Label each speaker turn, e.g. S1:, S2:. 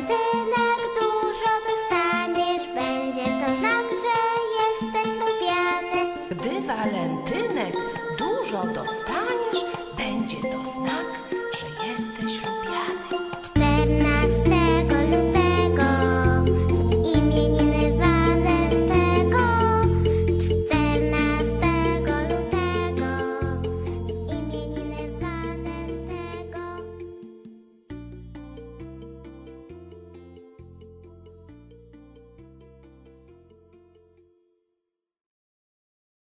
S1: Piętynek dużo dostaniesz, będzie to znak, że jesteś lubiany.
S2: Gdy walentynek dużo dostaniesz,